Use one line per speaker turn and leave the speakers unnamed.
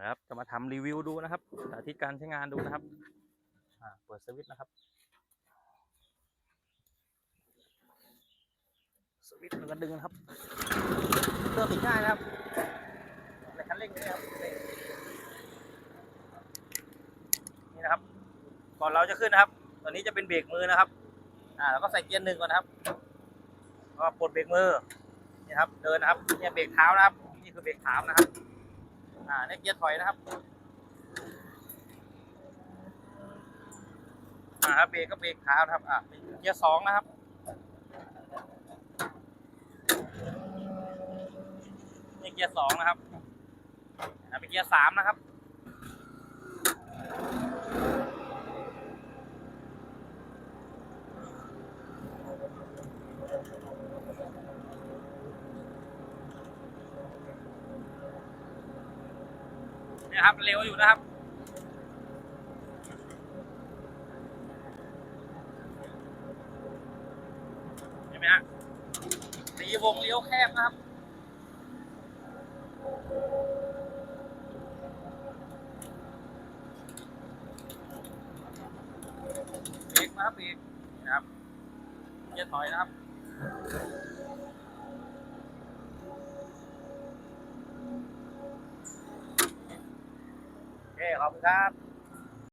นะครับ จะมาทำรีวิวดูนะครับสาธิตการใช้งานดูนะครับเปิดสวิตช์นะครับ สวิตช์แล้วก็ดึงนะครับเครื่องติดง่ายนะครับในคันเร่งนี่นะครับนี่นะครับ ก่อนเราจะขึ้นนะครับ ตอนนี้จะเป็นเบรกมือนะครับ อ่าแล้วก็ใส่เกียร์หนึ่งก่อนนะครับก็ปลดเบรกมือนี่ครับ เดินนะครับเนี่ยเบรกเท้านะครับ นี่คือเบรกเท้านะครับ อ่าเนี่ยเกียร์ถอยนะครับอ่าครับเบรกก็เบรกเท้านะครับอ่าเป็นเกียร์สองนะครับนี่เกียร์สองนะครับอ่าเป็นเกียร์สามนะครับ เนี่ยครับเร็วอยู่นะครับเห็นไหมฮะตีวงเลี้ยวแคบนะครับเบรกนะครับเบรกนะครับเกียร์ถอยนะครับ เคขอบคุณครับ